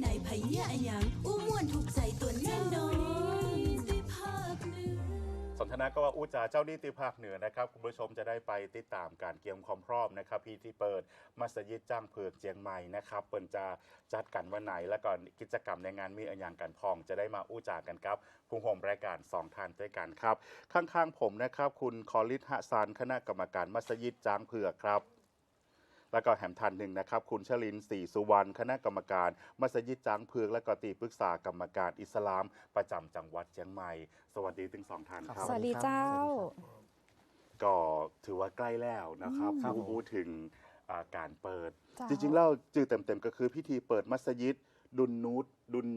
ไหนไผเหี้ยอะหยังอู้ม่วนถูกใจตัวแน่นอนได้ภาคเหนือ สนทนาก็ว่าอู้จาเจ้าดีติภาคเหนือนะครับ คุณผู้ชมจะได้ไปติดตามการเกียมความพร้อมนะครับพีที่เปิดมัสยิดจ้างเผือกเจียงใหม่นะครับเปิ่นจะจัดกันวันไหน แล้วก็กิจกรรมในงานมีอนอย่างกันพองจะได้มาอู้จากันครับผู้ห่มรายการสองทานด้วยกันครับ ข้างๆผมนะครับ คุณคอลิสหะซานคณะกรรมการมัสยิดจ้างเผือกครับ แล้วก็แหมทันหนึ่งนะครับ คุณชลินศรีสุวรรณคณะกรรมการมัสยิดจางเพือกและก็ตีปรึกษากรรมการอิสลาม ประจำจังหวัดเชียงใหม่ สวัสดีทั้งสองท่านครับสวัสดีเจ้า ก็ถือว่าใกล้แล้วนะครับครับผู้พูดถึงอ่าการเปิดเจ้าจริงๆแล้วจื่อเต็มๆก็คือพิธีเปิดมัสยิดดุนนูดดุน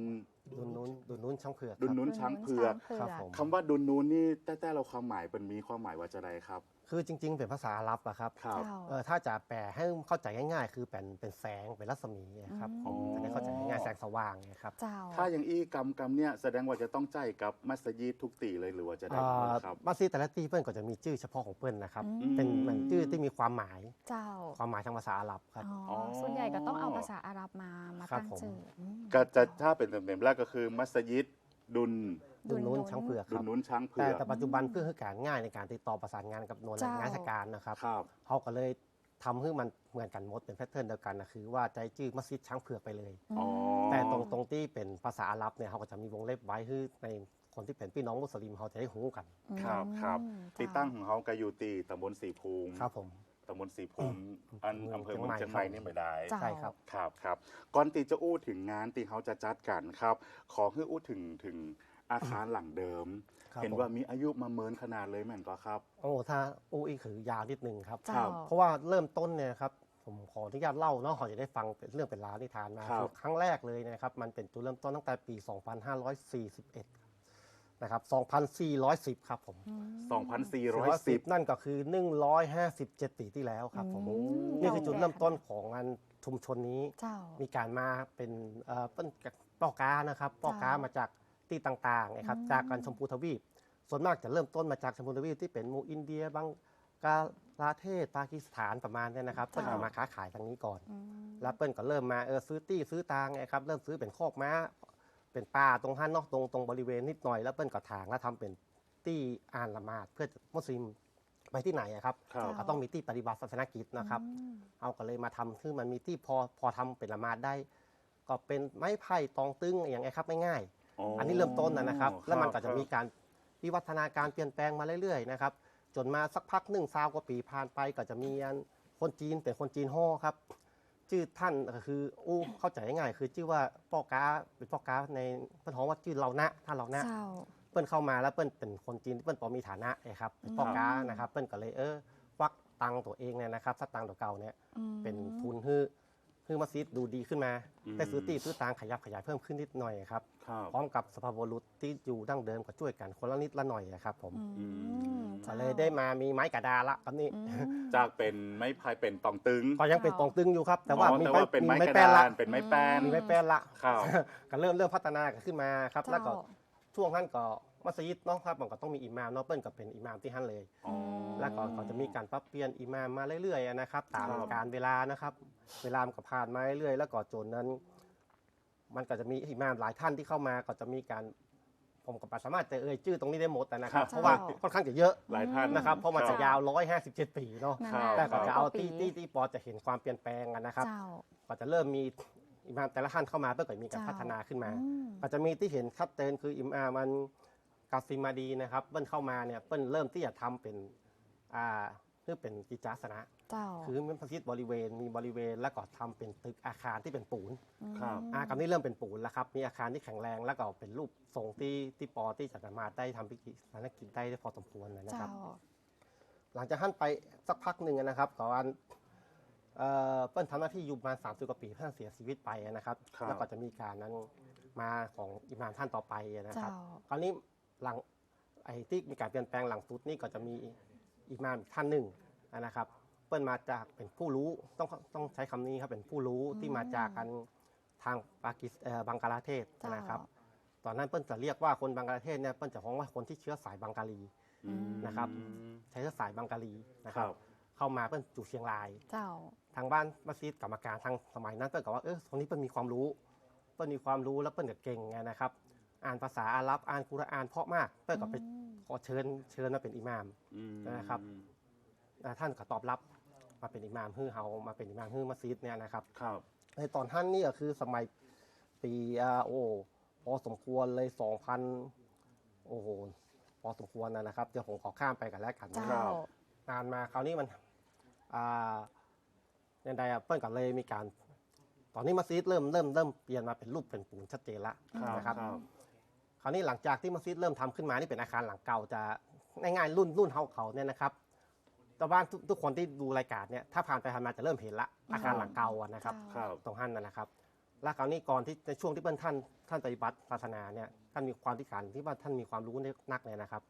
ดุนนู้นดุนนู้นช่างเผือกดุนนู้นช้างเผือกช้างครับผมคำว่าดุนนูนนี่แต่แต่เราความหมายเป็นมีความหมายว่าจะไรครับ คือจริง ๆ เป็นภาษาอาหรับอะครับครับเจ้าเออถ้าจะแปลให้เข้าใจง่าย ๆ คือเป็นเป็นแสงเป็นรัศมีนะครับอืม จะได้เข้าใจง่ายๆแสงสว่างนะครับ เจ้า ถ้าอย่างอี้กรรมกรรมเนี่ยแสดงว่าจะต้องใจกับมัสยิดทุกตีเลยหรือว่าจะได้เอ่อครับ มัสยิดแต่ละที่เปิ้ลก็จะมีชื่อเฉพาะของเปิ้ลนะครับ อืม เป็นเหมือนชื่อที่มีความหมาย เจ้าความหมายทางภาษาอาหรับครับ อ๋อออ ส่วนใหญ่ก็ต้องเอาภาษาอาหรับมามาครับตั้งผม ชื่ออืมก็จะถ้าเป็นเต็มๆแล้วก็คือมัสยิด ดุนดุนนู้นช่างเผือกคดุรันบนู้นช้างเผืแต่อก แต่ปัจจุบันเพื่อให้การง่ายในการติดต่อประสานงานกับหน่วยเจ้า งานราชการนะครับครับเขาก็เลยทำให้มันเหมือนกันหมดเป็นแพทเทิร์นเดียวกันนะคือว่าใจชื่อมัสยิดช้างเผือกไปเลย อ๋อ แต่ตรงตรงที่เป็นภาษาอาหรับเนี่ยเขาก็จะมีวงเล็บไว้คือในคนที่เป็นพี่น้องมุสลิมเขาจะได้หูกัน ครับครับอืมติดตั้งของเขาก็อยู่ตีตำบลสีภูมิ ครับผม ตำบลสีภูมิอันเมืองอำเภอเมืองเชีเชียยงงใหใหม่ม่นี่ไม่ได้เจ้าใช่ครับ ครับครับก่อนตีจะอู้ถึงงานตีเขาจะจัดกันครับ ขอให้อู้ถึงถึงอาคารหลังเดิม ครับเห็นว่ามีอายุมาเมินขนาดเลยแม่นก็ครับ โอ้ถ้าอู้อีกคือยาวนิดนึงครับเจ้าเพราะว่าเริ่มต้นเนี่ยครับผมขออนุญาตเล่าเนาะขอจะได้ฟังเป็นเรื่องเป็นราวนิทานมาครับคือครั้งแรกเลยนะครับ มันเป็นจุดเริ่มต้นตั้งแต่ปี 2541 นะครับ2410 ครับผม2410 นั่นก็คือ 157ปีที่แล้วครับผมอืมนี่คือจุดเริ่มต้นของงานชุมชนนี้ เจ้า มีการมาเป็นเอ่อเป็นปอกานะครับปอกาเจ้ามมาจากที่ต่างๆนะครับอืม จากการชมพูทวีป ส่วนมากจะเริ่มต้นมาจากชมพูทวีปที่เป็นหมู่อินเดียบังกลาเทศปากีสถานประมาณเนี้นะครับเปิ้ลก็มาค้าขายทางนี้ก่อน อืม แล้วเปิ้ลก็เริ่มมาเออซื้อตี้ซื้อตางไงครับเริ่มซื้อเป็นคอกม้า เป็นป่าตรงฮันเนอกตรงตรงบริเวณนิดหน่อยแล้วเปิ้ลก็ถางแล้วทำเป็นตี้อ่านละหมาดเพื่อมุสลิมไปที่ไหนอะครับครับ ก็ต้องมีที่ปฏิบัติศาสนกิจนะครับ อืม เอาก็เลยมาทำคือมันมีที่พอพอทำเป็นละหมาดได้ ก็เป็นไม้ไผ่ตองตึงอย่างไงครับไม่ง่ายอันนี้เริ่มต้นนะนะครับ แล้วมันก็จะมีการวิวัฒนาการเปลี่ยนแปลงมาเรื่อยๆนะครับจนมาสักพักหนึ่งซาวกว่าปีผ่านไปก็จะมีอันคนจีนเป็นคนจีนห่อครับ ชื่อท่านก็คืออู้เข้าใจง่ายๆคือชื่อว่าป้อกาเป็นป้อกาในเปิ้นฮ้องว่าชื่อเรานะท่านเรานะเจ้า เปิ้นเข้ามาแล้วเปิ้นเป็นคนจีนที่เปิ้นพอมีฐานะไงครับเป็นป้อกานะครับเปิ้นก็เลยเออควักตังค์ตัวเองเนี่ยนะครับสตังค์ตัวเก่าเนี่ยอืมเป็นทุนฮื้อ ฮื้อมัสยิดดูดีขึ้นมา อืมได้ซื้อตีซื้อตางขยับขยายเพิ่มขึ้นนิดหน่อยครับ ครับ พร้อมกับสภาพบุรุษที่อยู่ดั้งเดิมก็ช่วยกันคนละนิดละหน่อยอะครับผมอืมก็เลยได้มามีไม้กระดาละครับนี่ อืม จากเป็นไม้พายเป็นตองตึงก็ยังเป็นตองตึงอยู่ครับ แต่ว่าอ๋อมีแต่ว่าเป็นไม้กระแป้นดาละนเป็นไม้แป้น มีไม้แป้นละครับ ก็เริ่มเริ่มพัฒนาขึ้นมาครับเจ้าแล้วก็ช่วงนั้นก็ มัสยิดเนาะครับมันก็ต้องมีอิหมามเนาะเปิ้ลก็เป็นอิหมามที่ฮั่นเลย อ๋อ แล้วก็ก็จะมีการปรับเปลี่ยนอิหมามมาเรื่อยๆนะครับ ตามครับ การเวลานะครับ เวลามันก็ผ่านมาเรื่อยๆแล้วก็จนนั้น มันก็จะมีอิหมามหลายท่านที่เข้ามาก็จะมีการ ผมก็สามารถจะเอ่ยชื่อตรงนี้ได้หมดนะครับเพราะว่าค่อนข้างจะเยอะหลายท่าน นะครับ เพราะมันจะคบยาว 157 ปีเนาะนั่นครับน่ะแต่ก็จะเอาร้ยว่ที่ปีที่ที่ปอจะเห็นความเปลี่ยนแปลงกันนะครับ เจ้า ก็จะเริ่มมีอิหมามแต่ละท่านเข้ามาเพื่อเกิดมีการเจ้า พัฒนาขึ้นมา อืมก็จะมีที่เห็นชัดเจนคืออิหมามมัน กาซิมาดีนะครับเปิ้ลเข้ามาเนี่ยเปิ้ลเริ่มที่จะทำเป็นอ่าเพื่อเป็นกิจจาสนะเจ้าคือมันพัสิตบริเวณมีบริเวณแล้วก็ทำเป็นตึกอาคารที่เป็นปูนครับอากับนี้เริ่มเป็นปูนแล้วครับมีอาคารที่แข็งแรงแล้วก็เป็นรูปทรงที่ที่ปอที่จะสามารถได้ทำพิธีสานกิจได้พอสมควรเลยนะคเจ้ารับ หลังจากท่านไปสักพักหนึ่งนะครับก่อนเอ่อเปิ้ลทำหน้าที่อยู่ประมาณสามสิบกว่าปีท่านเสียชีวิตไปนะครับครับแล้วก็จะมีการนั้นมาของอิหมามท่านต่อไปนะครับเจ้าคราวนี้ หลังไอ้ที่มีการเปลี่ยนแปลงหลังสุดนี่ก็จะมีอิหมามอีกท่านหนึ่งนะครับ เปิ้ลมาจากเป็นผู้รู้ต้องต้องใช้คำนี้ครับเป็นผู้รู้ที่มาจากกันทางปากีสเอ่อบังกลาเทศเจ้านนะครับตอนนั้นเปิ้ลจะเรียกว่าคนบังกลาเทศเนี่ยเปิ้ลจะฮ้องว่าคนที่เชื้อสายบังกาลีอืมนะครับ ใช้เชื้อสายบังกาลีนะครัครับบเข้ามาเปิ้ลจู่เชียงรายเจ้าทางบ้านมัสยิดกรรมการทางสมัยนั้นเปิ้ลก็ว่าเออคนนี้เปิ้ลมีความรู้ปิ้ลมีความรู้แล้วเปิ้ลก็เก่งไงนะครับ อ่านภาษาอาหรับอ่านกุรอานเพราะมากเปิ้ลก็ไปอืมขอเชิญเชิญมาเป็นอิหม่ามอืมนะครับอ่าท่านก็ตอบรับมาเป็นอิหม่ามฮือเฮามาเป็นอิหม่ามฮือมัสยิดเนี่ยนะครับ ครับ ในตอนท่านนี่ก็คือสมัยปีอ่าโอ้พอสมควรเลยสองพันโอ้โหพอสมควรนะนะครับเดี๋ยวผมขอข้ามไปกันแล้วกันเจ้านะครับ นานมาคราวนี้มันอ่ายันใดอะเปิ้ลก็เลยมีการ ตอนนี้มัสยิดเริ่มเริ่มเริ่มเปลี่ยนมาเป็นรูปเป็นปูนชัดเจนละครับนะครับ ครับ คราวนี้หลังจากที่มัสยิดเริ่มทำขึ้นมานี่เป็นอาคารหลังเก่าจะง่ายๆรุ่นรุ่นเฮาเขาเนี่ยนะครับชาวบ้านทุกทุกคนที่ดูรายการเนี่ยถ้าผ่านไปผ่านมาจะเริ่มเห็นละอาคารหลังเก่าอะนะครับครับตรงท่านนะนะครับ และคราวนี้ก่อนที่ในช่วงที่เปิ้ลท่านท่านปฏิบัติศาสนาเนี่ยท่านมีความที่การที่ว่าท่านมีความรู้นักเลยนะครับ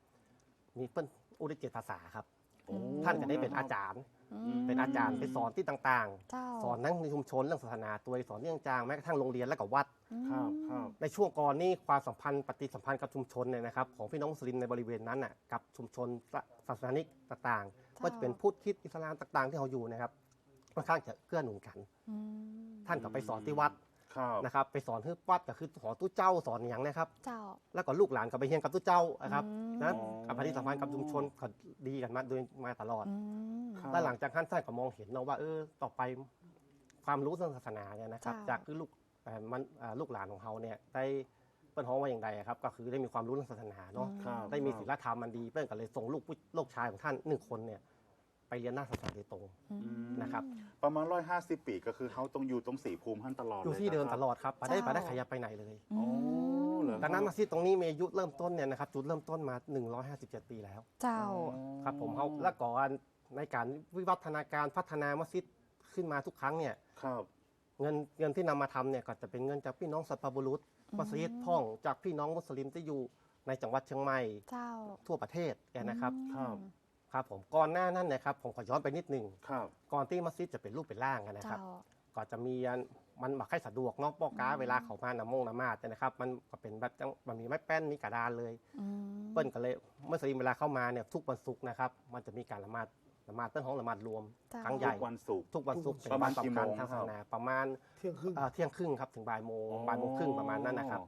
มีเปิ้ลอุดิเจตภาษาครับโอ้ท่านจะได้เป็นอาจารย์อืม เป็นอาจารย์ไปสอนที่ต่างเจ้า ๆ สอนทั้งในชุมชนเรื่องศาสนาตัวสอนเรื่องจางแม้กระทั่งโรงเรียนและกับวัด ครับครับในช่วงก่อนนี่ความสัมพันธ์ปฏิสัมพันธ์กับชุมชนเนี่ยนะครับของพี่น้องมุสลิมในบริเวณนั้นน่ะกับชุมชนศาสนานิกต่างๆ ก็จะเป็นพุทธคริดอิสลามต่างๆ ที่เขาอยู่นะครับค่อนข้างจะเกื้อหนุนกัน อืม ท่านก็ไปสอนที่วัด ครับนะครับไปสอนที่วัดก็คือสอนตู้เจ้าสอนอย่างนะครับ เจ้า แล้วก็ลูกหลานก็ไปเฮียนกับตู้เจ้านะครับอืม นะกับปฏิสัมพันธ์กับชุมชนก็ดีกันมาโดยมาตลอด อืม ครับ แล้วหลังจากท่านท่านก็มองเห็นเนาะว่าเออต่อไปความรู้เรื่องศาสนาเนี่ยนะครับ จ้าจากคือลูกเอ่อมันอ่าลูกหลานของเขาเนี่ยได้เปิ้ลฮ้องว่าอย่างไรอะครับ ก็คือได้มีความรู้เรื่องศาสนาเนาะครับ ได้มีศีลธรรมมันดีเปิ้ลก็เลยส่งลูกผู้ลูกชายของท่านหนึ่งคนเนี่ย ไปเรียนหน้าศาสนาโดยตรงอืมนะครับประมาณร้อยห้าสิบปีก็คือเขาต้องอยู่ตรงสีภูมิท่านตลอดอยู่ลที่เดิมนะครับตลอดครับไปได้เจ้าไปได้ขยับไปไหนเลยอือ๋อมเหรอดังนั้นมัสยิดตรงนี้มีอายุเริ่มต้นเนี่ยนะครับจุดเริ่มต้นมา 157 ปีแล้ว เจ้าครับผมเขาและก่อนในการวิวัฒนาการพัฒนามัสยิดขึ้นมาทุกครั้งเนี่ยครับเงินเงินที่นำมาทำเนี่ยก็จะเป็นเงินจากพี่น้องสัพพบุรุษอืมมัสยิดพ่องจากพี่น้องมุสลิมที่อยู่ในจังหวัดเชียงใหม่เจ้าทั่วประเทศแกนะครับอืม ครับผมก่อนหน้านั้นนะครับผมขอย้อนไปนิดหนึ่งครับ ก่อนที่มัสยิดจะเป็นรูปเป็นร่างอะนะครับเจ้าก็จะมีอันมันบักให้สะดวกเนาะป้อกาอืมเวลาเขามานำมงนมาดเนี่ยนะครับ มันก็เป็นแบบจังมันมีไม้แป้นมีกระดานเลยอืมเปิ้ลก็เลยเมื่อสลิมเวลาเข้ามาเนี่ยทุกวันศุกร์นะครับ มันจะมีการละหมาดละหมาดเต้นห้องละหมาดรวมเจ้าครั้งใหทุญ่กวันศุกร์ทุกวันศุกร์เป็นประมาวัณนสำคัญกี่โมงทางครัศาบสนาประมาณเที่ยงครึ่งเอ่อเที่ยงครึ่งครับถึงบ่ายโมงบ่ายโมงครึ่งประมาณนั้นนะครับ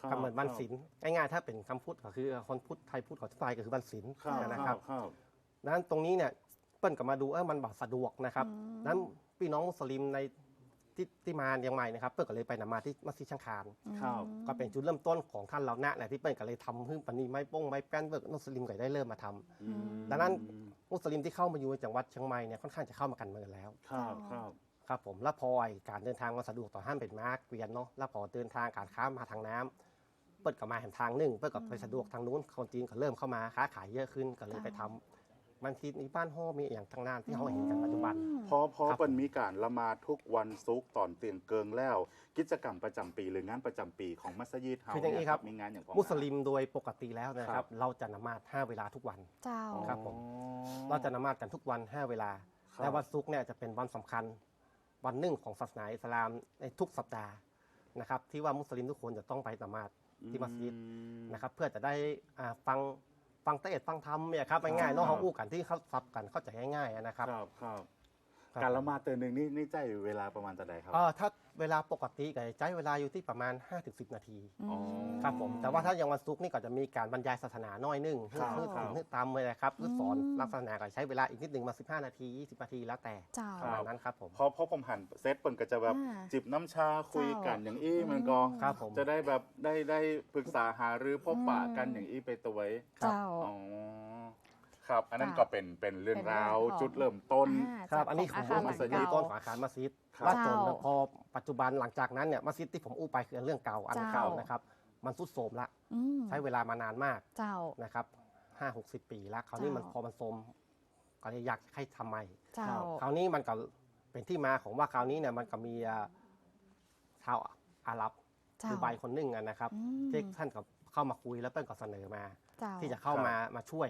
ครับก็เหมือนวันศีลง่ายๆถ้าเป็นคำพูดก็คือคนพูดไทยพูดของไทยก็คือวันศีลครับนะคครัรับบครับดังนั้นตรงนี้เนี่ยเปิ้ลก็มาดูเออมันแบบสะดวกนะครับอืมดังนั้นพี่น้องมุสลิมในที่ที่มาเชียงใหม่นะครับเปิ้ลก็เลยไปนำมาที่มัสยิดช่างคานครับก็เป็นจุดเริ่มต้นของท่านเรานะที่เปิ้ลก็เลยทำขึ้นปณีไม้ป้งไม้แป้นเบิกมุสลิมก็ได้เริ่มมาทำอืมดังนั้นมุสลิมที่เข้ามาอยู่ในจังหวัดเชียงใหม่เนี่ยค่อนข้างจะเข้ามากันเมืองแล้วครับครับครับผมแล้วพอไอ้การเดินทางมาสะดวกต่อห้ามเป็นมาร์กเกวียนเนาะแล้วพอเดินทางการค้ามาทางน้ำ เปิดกับมาแห่งทางหนึ่งเปิดกับไปสะดวกทางนู้นคนจีนก็เริ่มเข้ามาค้าขายเยอะขึ้นก็เลยไปทำบางทีในบ้านห่อมีอย่างทางนานที่เขาเห็นกันปัจจุบัน พอพอครับ เป็นมีการละหมาดทุกวันศุกร์ตอนเตียงเกิงแล้ว กิจกรรมประจำปีหรืองานประจำปีของมัสยิดเฮาคืออย่างนี้เนี่ยครับ มีงานอย่างของมุสลิมโดยปกติแล้วนะคครัรับบเราจะนมาดห้าเวลาทุกวัน เจ้า อ๋อ ครับผม เราจะนมาดกันทุกวันห้าเวลา ครับแต่วันศุกร์เนี่ยจะเป็นวันสำคัญ วันหนึ่งของศาสนาอิสลามในทุกสัปดาห์นะครับ ที่ว่ามุสลิมทุกคนจะต้องไปนมาด ที่มัสยิดอืมนะครับเพื่อจะได้อ่าฟังฟังเตะฟังธรรมเนี่ยครับง่ายๆเน้องครัเขาบอู้กันที่เขาซับกันเข้าใจง่ายๆนะครับ ครับครับ ครับ การละหมาดเตือนหนึ่งนี่นี่ใจเวลาประมาณแต่ใดครับ เอ่อถ้า เวลาปกติก็จะใช้เวลาอยู่ที่ประมาณ 5-10 นาทีอ๋อ ครับผมแต่ว่าถ้าอย่างวันศุกร์นี่ก็จะมีการบรรยายศาสนาน้อยหนึงครับ คือครับคือตามเลยนะครับคือสอนอืมลักษณะก็ใช้เวลาอีกนิดหนึ่งมา 15 นาที 20 นาทีแล้วแต่เจ้า ประมาณนั้นครับผม พอพอผมหันเซตเปิ่นก็จะแบบอ่าจิบน้ำชาคุยกันอย่างอี้มันก็ครับผม จะได้แบบได้ได้ปรึกษาหารือพบปะกันอืมอย่างอี้ไปตัวไว้เจ้า อ๋อ ครับ อันนั้นค่ะก็เป็นเป็นเรื่องเป็นเรื่องราวของ จุดเริ่มต้น อ่าครับจากอันนี้ขขอองงอาคารผมหลัมังสยิดเก่า ต้นของอาคารมัสยิดครับว่าจนเจ้าพอปัจจุบันหลังจากนั้นเนี่ยมัสยิดที่ผมอู้ไปคือเรื่องเก่าอันเจ้าเก่านะครับ มันทรุดโทรมละอืมใช้เวลามานานมากเจ้า นะครับห้าหกสิบปีแล้วคราวนี้มันเจ้า พอมันโทรมก็เลยอยากให้ทำใหม่ เจ้า คราวนี้มันก็เป็นที่มาของว่าคราวนี้เนี่ยมันก็มีอ่าชาวอาหรับเจ้าดูไบคนหนึ่งอะนะครับอืมที่ท่านก็เข้ามาคุยแล้วเปิ้ลก็เสนอมา เจ้าที่จะเข้าครับมามาช่วย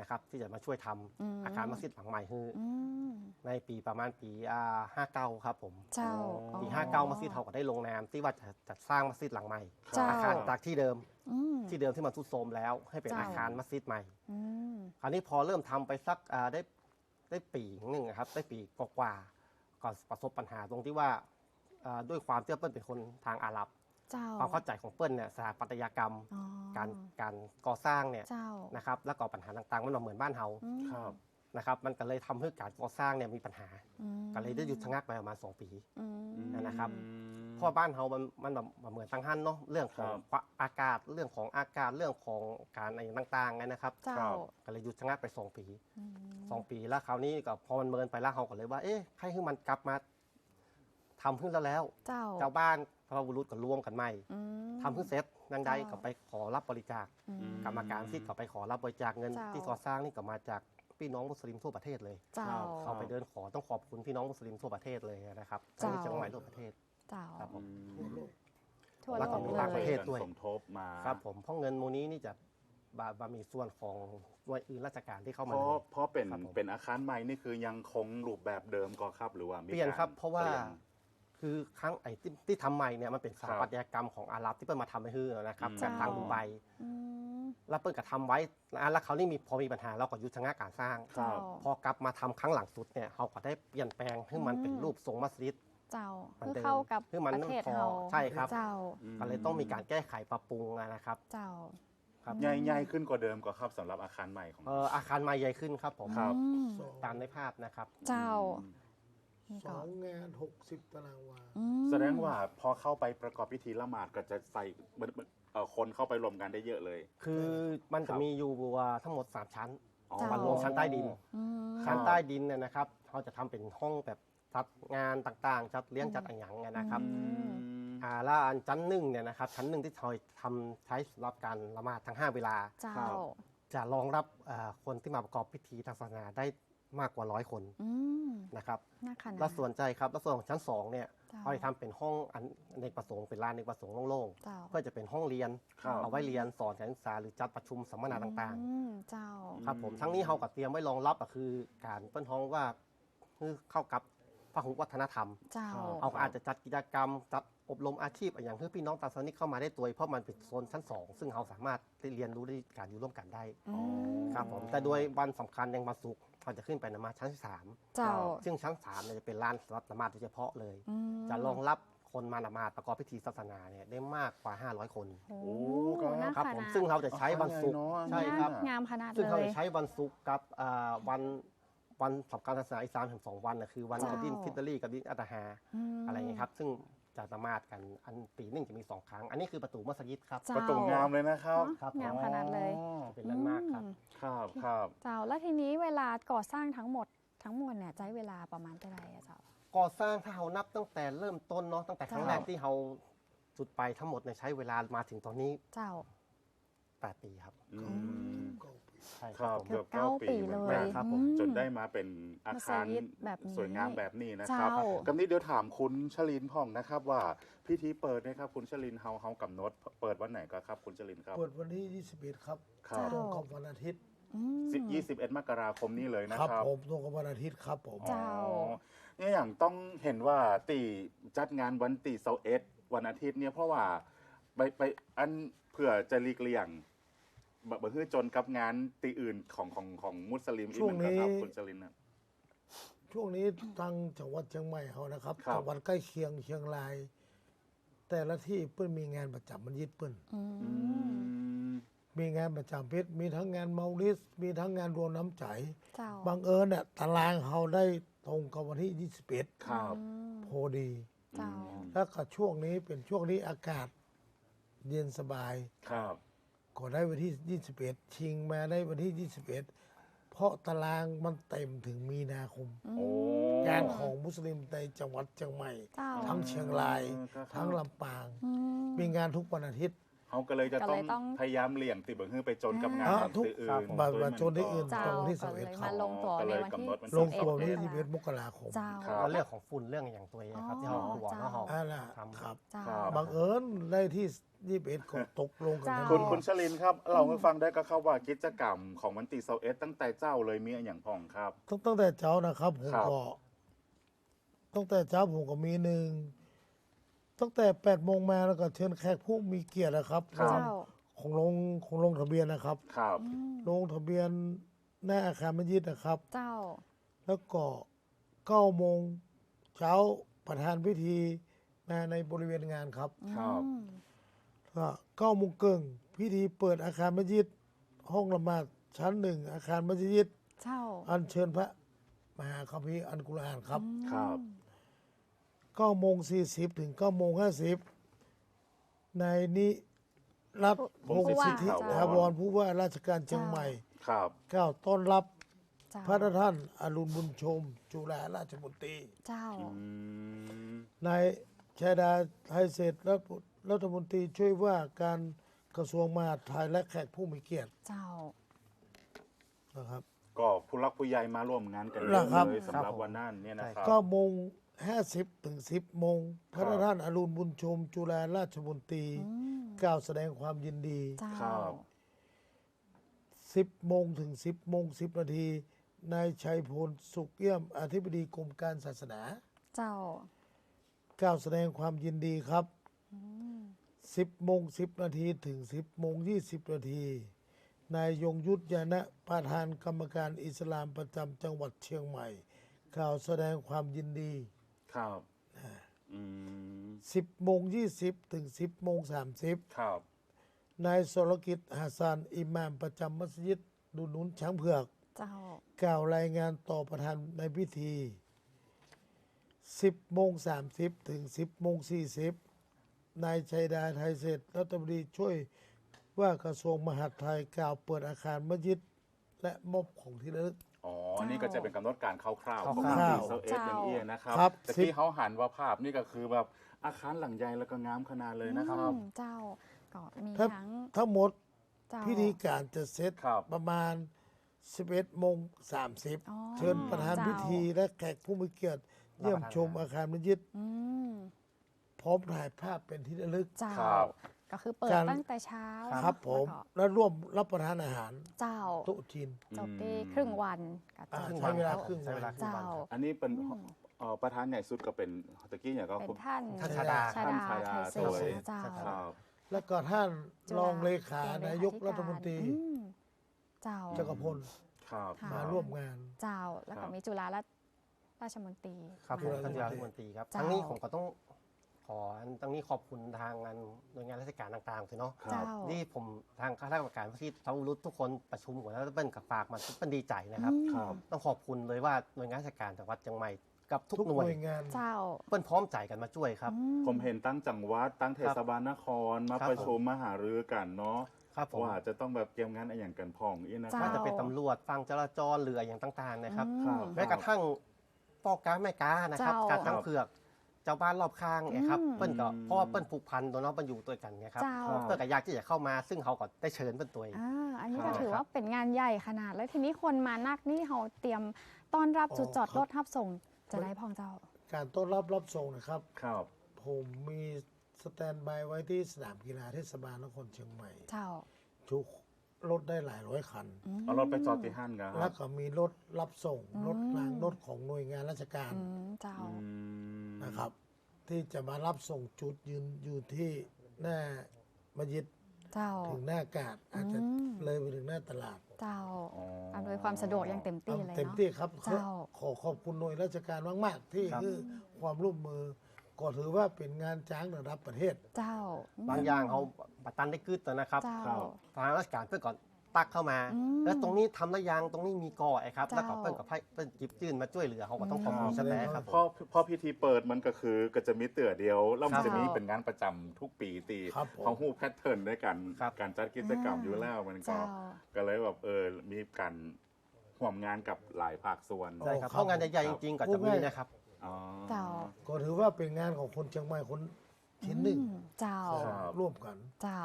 นะครับที่จะมาช่วยทำอืมอาคารมัสยิดหลังใหม่คืออืม ในปีประมาณปีห้าเก้าครับผม เจ้าปีอ๋อห้าเก้ามัสยิดเขาก็ได้ลงนามที่ว่าจะจัดสร้างมัสยิดหลังใหม่เจ้า อาคารจากที่เดิมอืม ที่เดิมที่มันทรุดโทรมแล้ว ให้เป็นเจ้า อาคารมัสยิดใหม่ อืม คราวนี้พอเริ่มทำไปสักอ่าได้ได้ปีหนึ่งอะครับได้ปีกว่าๆก็ประสบปัญหาตรงที่ว่าเอ่อด้วยความที่เปิ้ลเป็นคนทางอาหรับ เจ้า ความเข้าใจของเปิ้ลเนี่ยสถาปัตยกรรม อ๋อการการก่อสร้างเนี่ยเจ้านะครับแล้วก็ปัญหาต่างๆ มันบ่เหมือนบ้านเฮาอืมครับ นะครับมันก็เลยทำให้การก่อสร้างเนี่ยมีปัญหา อืมก็เลยได้หยุดชะงักไปประมาณ 2 ปี อืม นะครับอืมเพราะบ้านเฮามันมันแบบบ่เหมือนทางฮั่นเนาะเรื่องของครับ อากาศเรื่องของอากาศเรื่องของการอะไรต่างๆไงนะครับเจ้าครับก็เลยหยุดชะงักไป 2 ปี อืม สองปีแล้วคราวนี้ก็พอมันเมินไปแล้วเขาก็เลยว่า เอ๊ะให้ให้มันกลับมาทำขึ้นแล้วแล้ว เจ้า เจ้าบ้านพ ระบุรุษก็ร่วมกันใหม่อืมทำขึ้นเสร็จนางใดเจ้าก็ไปขอรับบริจาคอืมกรรมการที่ก็ไปขอรับบริจาคเงินเจ้าที่ก่อสร้างนี่ก็มาจากพี่น้องมุสลิมทั่วประเทศเลยเจ้าครับเขาไปเดินขอต้องขอบคุณพี่น้องมุสลิมทั่วประเทศเลยนะครับเจ้าทั้งในจังหวัดทั่วประเทศเจ้าครับผมทั่วแล้วโลก็กมีเลต่างประเทยศด้วยสมทบมาครับผมเพราะเงินมูลนี้นี่จะบาบามีส่วนของหน่วยอื่นราชการที่เข้าเพมาเลราะยเพราะเป็นครับผมเป็นอาคารใหม่นี่คือยังคงรูปแบบเดิมก็ครับหรือว่ามีเปลี่ยนครับกเพราะว่าปลี่ยน คือครั้งไอ้ที่ที่ทำใหม่เนี่ยมันเป็นสถาปัตยกรรมของอาหรับที่เปิ้ลมาทำให้ฮือนะครับอืม จากทางดูไบอืมแล้วเปิ้ลก็ทำไว้นะแล้วเขาวนี่มีพอมีปัญหาเราก็หยุดชะงักการสร้าง ครัเจ้า บ พอกลับมาทำครั้งหลังสุดเนี่ยเขาก็ได้เปลี่ยนแปลงให้มันเป็นอืม รูปทรงมัสยิด เจ้าเหมือนเพื่อเดิมเข้ากับคือมันประเทศพอเราใช่ครับ เจ้าก็เลยต้องมีการแก้ไขปรับปรุงนะครับเจ้า ครับใหญ่ใหญ่ขึ้นกว่าเดิมก็ครับสำหรับอาคารใหม่ของ เอ่ออาคารใหม่ใหญ่ขึ้นครับผมครับ อืมตามในภาพนะครับ เจ้า อืม นี่สก็องงานหกสิบตารางวา อืมแสดงว่าพอเข้าไปประกอบพิธีละหมาดก็จะใส่เอ่อคนเข้าไปรวมกันได้เยอะเลย คือมันครัจะบมีอยู่ทั้งหมด 3 ชั้นอ๋อเจ้าวันรวมชั้นใต้ดิน อืม ครัชั้บนใต้ดินเนี่ยนะครับเขาจะทำเป็นห้องแบบจัดงานต่างๆจัดเลี้ยงจัดอะไรอย่างเงี้ยนะครับอืม อ่าแล้วอันชั้นหนึ่งเนี่ยนะครับชั้นหนึ่งที่ทอยทำใช้สำหรับการละหมาดทั้ง 5 เวลา เจ้าครับจะรองรับอ่าคนที่มาประกอบพิธีทางศาสนาได้ มากกว่าร้อยคนอืมนะครับน่าขนาดแล้วส่วนใจครับแล้วส่วนของชั้นสองเนี่ยเจ้าเขาจะทำเป็นห้องอันในกประสงค์เป็นลานในกประสงค์โล่งเจ้าๆ เพื่อจะเป็นห้องเรียนครับ เอาไว้เรียนสอนการศึกษาหรือจัดประชุมสัมมนาต่างอืมเจ้า ๆ ครับผมทั้งนี้เขาก็เตรียมไว้รองรับก็คือการเปิ้นห้องว่าคือเข้ากับพหุวัฒนธรรม เจ้าครับเขาก็อาจจะจัดกิจกรรมจัด อบรมอาชีพอย่างที่พี่น้องตาสนิกเข้ามาได้ตัวเพราะมันเป็นโซนชั้นสองซึ่งเขาสามารถได้เรียนรู้ได้การอยู่ร่วมกันได้อืมครับผมแต่โดยวันสำคัญอย่างวันศุกร์เขาจะขึ้นไปนมาชั้นที่สามเจ้าซึ่งชั้นสามเนี่ยจะเป็นลานสำหรับนมาโดยเฉพาะเลยอืมจะรองรับคนมานมาประกอบพิธีศาสนาเนี่ยได้มากกว่า 500 คน โอ้โอ้ก็น่าครับขผมนาดซึ่งเราจะใช้วันศุกร์อาคารใช่ใหญ่ครับเนอะงามขนาดซึ่งเลเขายจะใช้วันศุกร์กับอ่าวันวันสำคัญศาสนาอิสลามถึงสองวันนะคือวันเจ้าดินฟิตรีกับดินอัตฮามอะไรอย่างนี้ยครับ ซึ่ง จะสามารถกันอันปีหนึงจะมีสองครั้ง อันนี้คือประตูมัสยิดครับ เจ้า ประตูงามเลยนะครับเนอะครับ งามขนาดเลย อ๋อเป็นแลนด์มาร์คครับ อืมครับครับเจ้าแล้วทีนี้เวลาก่อสร้างทั้งหมดทั้งมวลเนี่ยใช้เวลาประมาณเท่าไหร่อะเจ้า ก่อสร้างถ้าเรานับตั้งแต่เริ่มต้นเนาะตั้งแต่ครั้งเจ้าแรกที่เราจุดไปทั้งหมดเนี่ยใช้เวลามาถึงตอนนี้เจ้า 8ปีครับ อืมเก้าปี ใช่คครัรับบผมเกือบเก้าเก้าปีปีเหมือนเลกัยนครับอืจนได้มาเป็นอาคารมัสยิดแบบนี้สวยงามแบบนี้นะครับเจ้ากำนี้เดี๋ยวถามคุณชลินพ่องนะครับ ว่าพิธีเปิดนะครับคุณชลินเฮาเฮากำหนดเปิดวันไหนก็ครับคุณชลินครับ เปิดวันที่ 21 ครับครับ ตรงกับวันอาทิตย์ อืม สิบยี่สิบเอ็ดมกราคมนี้เลยนะครับครับผมตรงกับวันอาทิตย์ครับผมเจ้า อ๋อเนี่ยอย่างต้องเห็นว่าตีจัดงานวันตีเสาร์เอ็ดวันอาทิตย์เนี่ยเพราะว่าไปไปอันเผื่อจะหลีกเลี่ยงแบบเพื่อจนกับงานตีอื่นของของของมุสลิมอีกเหมือนกันครับคุณชลินนะ ช่วงนี้ทางจังหวัดเชียงใหม่เขานะครับครับ จังหวัดใกล้เคียงเชียงราย แต่ละที่เปิ้นมีงานประจำมันยิดเปิ้นอือืมมมีงานประจำเพชรมีทั้งงานเมาลิส มีทั้งงานรวมน้ำใจ เจ้าบังเอิญเนี่ยตารางเขาได้ตรงกับวันที่ 21ครับอืมพอดี เจ้า แล้วก็ช่วงนี้เป็นช่วงที่อากาศ เย็นสบาย ครับ ก็ได้วันที่ 21 ชิงมาได้วันที่ 21 เพราะตารางมันเต็มถึงมีนาคม โอ้งานของมุสลิมในจังหวัดเชียงใหม่ เจ้า ทั้งเชียงราย ทั้งลำปางมมีงานทุกวันอาทิตย์ เขาก็เลยจะก็ต้เลองยต้อง พยายามเลี่ยงติเบิงเฮือไปจนกับงานอ่าของทุกที่อื่ครับนบัตรโดยบัตรชนที่อื่น เจ้าตรงที่ก็11เลยครัมาบลงตัวในวันที่ก็เลยกำหนดวันลงตัววันที่11 21มกราคมเจ้าครับแล้วเรื่องของฝุ่นเรื่องอย่างตัวเองครับที่เรากลัวอ๋อเนาะเรา อ่าล่ะทำครับ เจ้าครับบังเอิญได้ที่21ก็ตกลงกันเจ้าทันคุณทีคุณชลินครับ เราให้ฟังได้ก็ครับว่ากิจกรรมของวันตีเสาร์เอ็ดตั้งแต่เจ้าเลยมีอย่างพ่องครับ ตั้งตั้งแต่เช้านะครับผมครับ ก็ตั้งแต่เช้าผมก็มีหนึ่ง ตั้งแต่8โมงมาแล้วก็เชิญแขกผู้มีเกียรตินะครับครับของลงของลงทะเบียนนะครับ ครับ ลงทะเบียนหน้าอาคารมัสยิดนะครับ เจ้า แล้วก็9โมงเช้าประธานพิธีมาในบริเวณงานครับครับ อืมก้าโมงเกิงพิธีเปิดอาคารมัสยิดห้องละหมาดชั้นหนึ่งอาคารมัสยิด เจ้าอันเชิญพระมหาคัมภีร์อันกุรอานครับ ครับ 9โมงสี่สิบถึง9โมง50นายนิรัตน์วงศ์สิทธิถาวรผู้ว่าราชการเชียงใหม่ครับก้าต้อนรับพระท่านอรุณบุญชม จุฬาราชบุตรีเจ้า นายชาดาไทยเศรษฐรัฐมนตรีช่วยว่าการกระทรวงมหาดไทยและแขกผู้มีเกียรติเจ้านะครับ ก็ผู้รักผู้ใหญ่มาร่วมงานกันเยอะเลยสำหรับวันนั้นเนี่ยนะครับ ก็มงห้าสิบถึงสิบโมง พระท่านอรุณบุญชม จุฬาราชมนตรีอืมกล่าวแสดงความยินดี เจ้า ครับสิบโมงถึงสิบโมงสิบนาทีนายชัยพลสุขเยี่ยมอธิบดีกรมการศาสนา เจ้า กล่าวแสดงความยินดีครับอืมสิบโมงสิบนาทีถึงสิบโมงยี่สิบนาที นายยงยุทธยานะประธานกรรมการอิสลามประจำจังหวัดเชียงใหม่ กล่าวแสดงความยินดี ครับอืมสิบโมงยี่สิบถึงสิบโมงสามสิบครับนายสรกิจหาซานอิหม่ามประจำมัสยิดดูหนุนช้างเผือก เจ้า กล่าวรายงานต่อประธานในพิธี 10โมง30 ถึง 10โมง40 นายชัยดาไทยเศรษฐ์รัฐมนตรีช่วยว่ากระทรวงมหาดไทยกล่าวเปิดอาคารมัสยิด และมอบของที่ระลึก อ๋อ นี่ก็จะเป็นกำหนดการคร่าวๆของคร่าวๆ ปีเซอร์เอสอย่างเอี้ยนะครับครับ แต่สิบที่เขาหันว่าภาพนี่ก็คือแบบอาคารหลังใหญ่แล้วก็งามขนาดเลยนะครับ อืมเจ้าก็มีถ้าทั้งทั้งหมดเจ้า พิธีการจะเสร็จครับ ประมาณ 11โมง30อ๋อเชิญประธานเจ้พิธีและแขกผู้มีเกียรติ เยี่ยมชมอาคารมัสยิดอืมพร้อมถ่ายภาพเป็นที่ระลึก เจ้าครับ ก็คือเปิดการตั้งแต่เช้าครับผม แล้วก็และร่วมรับประทานอาหารเจ้าโต๊ะจีนจบที่ครึ่งวันกับอ่าจบใช้เวลาครึ่งใช้เวลาครึ่งเจ้าวันครับ อันนี้เป็นเอ่อประธานใหญ่สุดก็เป็นตะกี้เนี่ยก็เป็นคุณท่านท่านชาดา ชาดาท่านชาดาไทยเศรษสวย ฐ์เจ้า ครับ แล้วก็ท่านจุรฬาองเลขาเป็นนายกเลขาธิรัฐมนตรีอืมเจ้า จักรพลครับค่ะ มาร่วมงาน เจ้าแล้วคก็รับมีจุฬาราชราชมนตรีครับผมมา ท่านจุฬารัฐมนตรีครับเจ้า ทั้งนี้ผมก็ต้องข ออันทั้งนี้ขอบคุณทางงานหน่วยงานราชการต่างๆคือเนาะครับ เจ้า นี่ผมทางข้าราชการที่ทั้งรุษทุกคนประชุมกันแล้วเปิ้ลกับฝากมาเป็นดีใจนะครับ อืมครับ ต้องขอบคุณเลยว่าหน่วยงานราชการจังหวัดเชียงใหม่กับทุกทุกหน่หวยน่วยงาน เจ้าเปิ้ลพร้อมใจกันมาช่วยครับ อื ผมเห็นตั้งจังหวัดตั้งเทศบาลนครมาครับ ประชุมมาหารือกันเนาะครับผมว่าจะต้องแบบเตรียมงานอะไรอย่างกันพองอีกนะคเจ้ารับว่าจะเป็นตำรวจฟังจราจรเรืออย่างต่างๆนะครับ อืม ครับ แม้กระทั่งพ่อกาแม่กานะครับ เจ้า การตั้งเผือก เจ้าบ้านรอบข้างเนี่ยครับอืม เปิ้ลก็เพราะว่าเปิ้ลผูกพันตัวเน้องเปิ้ลอยู่ตัวกันเนี่ยครับเจ้าครับเปิ้ลก็อยากที่จะเข้ามาซึ่งเขาก็ได้เชิญเปิ้ลตัวเอง อ่าอันนี้ครัก็บถือว่าเป็นงานใหญ่ขนาด แล้วทีนี้คนมานักนี่เขาเตรียมต้อนรับอ๋อจุดจอดครับรถทับส่งจะได้พองเจ้า การต้อนรับรับส่งนะครับ ครับ ผมมีสแตนด์บายไว้ที่สนามกีฬาเทศบาลนครเชียงใหม่ เจ้า ทุก รถได้หลายร้อยคันอืมเอารถไปจอดที่ห้านกันคแล้รัวบก็มีรถรับส่งอืมรถรางรถของหน่วยงานราชการอืมเจ้า อืมนะครับ ที่จะมารับส่งจุดยืนอยู่ที่หน้ามัสยิดเจ้า ถึงหน้ากาดอาจจะอืม เลยไปถึงหน้าตลาดเจ้าอ๋อออำนวยความสะดวกอย่างเต็มที่เลยเต็มเนาะ ที่ครับเจ้า ขอขอบคุณหน่วยราชการมาก ๆ ที่ครับ คือความร่วมมือ ก็ถือว่าเป็นงานจ้างระดับประเทศ เจ้าบางอย่างเขาบัตันได้กึดแล้วนะครับเจ้าครับทางราชการเพื่อนก่อนตักเข้ามา อืมแล้วตรงนี้ทำระยางตรงนี้มีก่อไอ้ครับเจ้าแล้วก็เพื่อนกับไพ่เพื่อนจิบจืนมาช่วยเหลือเขาก็ต้องขอบคุณอืมสแตครับพอพอพิธีเปิดมันก็คือก็จะมีเตือเดียว แล้วมันครับจะมีเป็นงานประจำทุกปีตีครับผม เขาหูแพทเทิร์นด้วยกันครับ การจัดกิจกรรมอยู่แล้วมันก็เจ้า ก็เลยแบบเออมีการห่วมงานกับหลายภาคส่วนใช่ครับครับเพราะงานใหญ่ๆจริงๆก็จะมีนะครับ อ๋อ เจ้า ก็ถือว่าเป็นงานของคนเชียงใหม่คนชิ้นหนึ่งอืมเจ้า ครับ ร่วมกัน เจ้า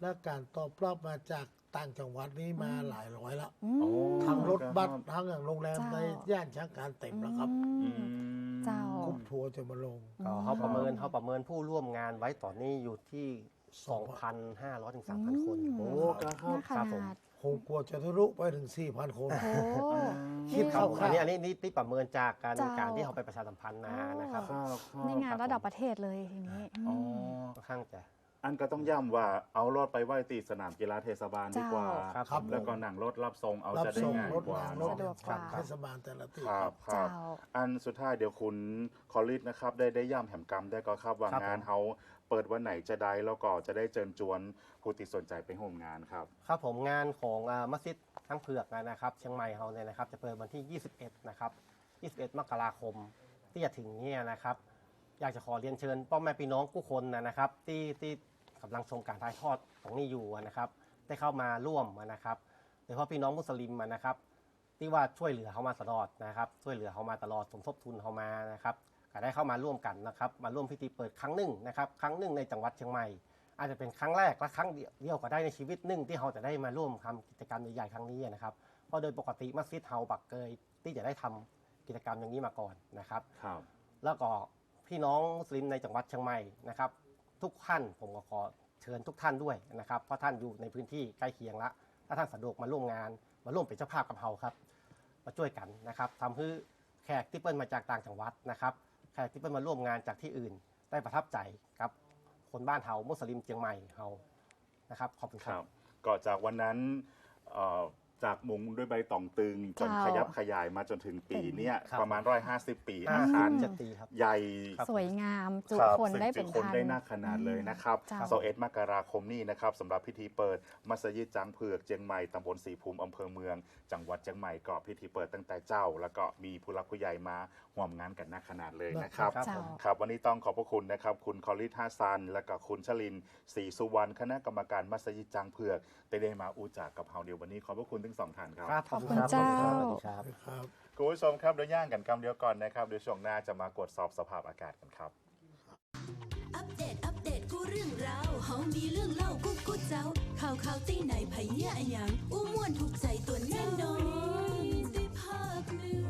และการตอบรับมาจากต่างจังหวัดนี้มาหลายร้อยละอืโอ้มทั้งรถบัสครับทั้งอย่างโรงแรมเจ้า ในย่านช้างการเต็มแล้วครับอือืมมเจ้า กรุ๊ปทัวร์จะมาลง ก็เขาประเมินเขาประเมินผู้ร่วมงานไว้ตอนนี้อยู่ที่ 2,500ถึง3,000 คน อืม โอ้ครับน่าขครับผม นาด คงกลัวจะทะลุไปถึง 4,000 คน โอ้ คิดครับเข้าอันนี้อันนี้นี่ที่ประเมินจากการเจ้า การที่เขาไปประชาสัมพันธ์มานะครับ ครับครับในงานระดับประเทศเลยทีนี้อ๋อค่อนข้างจะ อันก็ต้องย้ำว่าเอารถไปไหว้ตีสนามกีฬาเทศบาลดีกว่าเจ้าครับ แล้วก็หนังรถรับส่งเอารับจะได้ส่งง่ายรถกว่ารางรเนาะถสะดวกกว่า เทศบาลแต่ละที่ ครับคเจ้ารับอันสุดท้ายเดี๋ยวคุณคอลลิสนะครับ ได้ได้ย่ำแหมกรรมได้ก็ครับว่าครับงานเขาเปิดวันไหนจะได้แล้วก็จะได้เชิญชวนผู้ที่สนใจไปร่วมงานครับ ครับผมงานของอ่ามัสยิดทั้งเผือกนะครับเชียงใหม่เราเนี่ยนะครับจะเปิดวันที่ 21 นะครับ 21 มกราคมที่จะถึงเนี่ยนะครับ อยากจะขอเรียนเชิญพ่อแม่พี่น้องผู้คนนะครับที่ที่ กำลังชมการถ่ายทอดตรงนี้อยู่นะครับ ได้เข้ามาร่วมนะครับโดยเฉพาะพี่น้องมุสลิมนะครับ ที่ว่าช่วยเหลือเขามาตลอดนะครับ ช่วยเหลือเขามาตลอดสมทบทุนเขามานะครับก็ได้เข้ามาร่วมกันนะครับ มาร่วมพิธีเปิดครั้งหนึ่งนะครับ ครั้งหนึ่งในจังหวัดเชียงใหม่ อาจจะเป็นครั้งแรกและครั้งเดียวก็ได้ในชีวิตหนึ่งที่เราจะได้มาร่วมทำกิจกรรมใหญ่ๆครั้งนี้นะครับ เพราะโดยปกติมัสยิดเฮาบักเกยที่จะได้ทำกิจกรรมอย่างนี้มาก่อนนะครับ ครับ แล้วก็พี่น้องมุสลิมในจังหวัดเชียงใหม่นะครับ ทุกท่านผมก็ขอเชิญทุกท่านด้วยนะครับเพราะท่านอยู่ในพื้นที่ใกล้เคียงละถ้าท่านสะดวกมาร่วมงาน มาร่วมเป็นเจ้าภาพกับเราครับ มาช่วยกันนะครับทำให้แขกที่เปิ้ลมาจากต่างจังหวัดนะครับแขกที่เปิ้ลมาร่วมงานจากที่อื่น ได้ประทับใจครับคนบ้านเฮามุสลิมเชียงใหม่เฮานะครับขอบคุณครับ ก็จากวันนั้นเอ่อ จากมุงด้วยใบตองตึงจนเจ้าขยับขยายมาจนถึงปีเนี้ยครับ ประมาณ150ปีห้าอาสิคารบเจ็ดปีครับ ใหญ่ครับสวยงามจุรับคนซึ่งได้จุเป็นคนพัน ได้น่าขนาดเลยนะครับเจ้าโซเอ็ดมกราคมนี้นะครับสำหรับพิธีเปิดมัสยิดจังเผือกเจียงใหม่ตำบลสีภูมิอำเภอเมือง จังหวัดเจียงใหม่ก็พิธีเปิดตั้งแต่เจ้า แล้วก็มีผู้รักผู้ใหญ่มาร่วมงานกันน่าขนาดเลยนะครับ ครับ เจ้าผมครับวันนี้ต้องขอบพระคุณนะครับ คุณคอลิทฮาซัน และก็คุณชลินศรีสุวรรณคณะกรรมการมัสยิดจางเผือกได้ได้มาอูจากกับเฮาเดียววันนี้ขอบพระคุณทั้งสองท่านครับ ครับขอบคุณรัเจ้า สวัสดีครับ ครับ คุณผู้ชมครับเดี๋ยวย่างกันคำเดียวก่อนนะครับเดี๋ยวช่วงหน้าจะมากดสอบสภาพอากาศกันครับ อัปเดต อัปเดต กูเรื่องราวเฮามีเรื่องเล่ากูกูเจ้า ข่าวข่าวตีไหนไผเหี้ยอะหยังอู้ม่วนถูกใจตัวแน่นอนได้ภาคหนึ่ง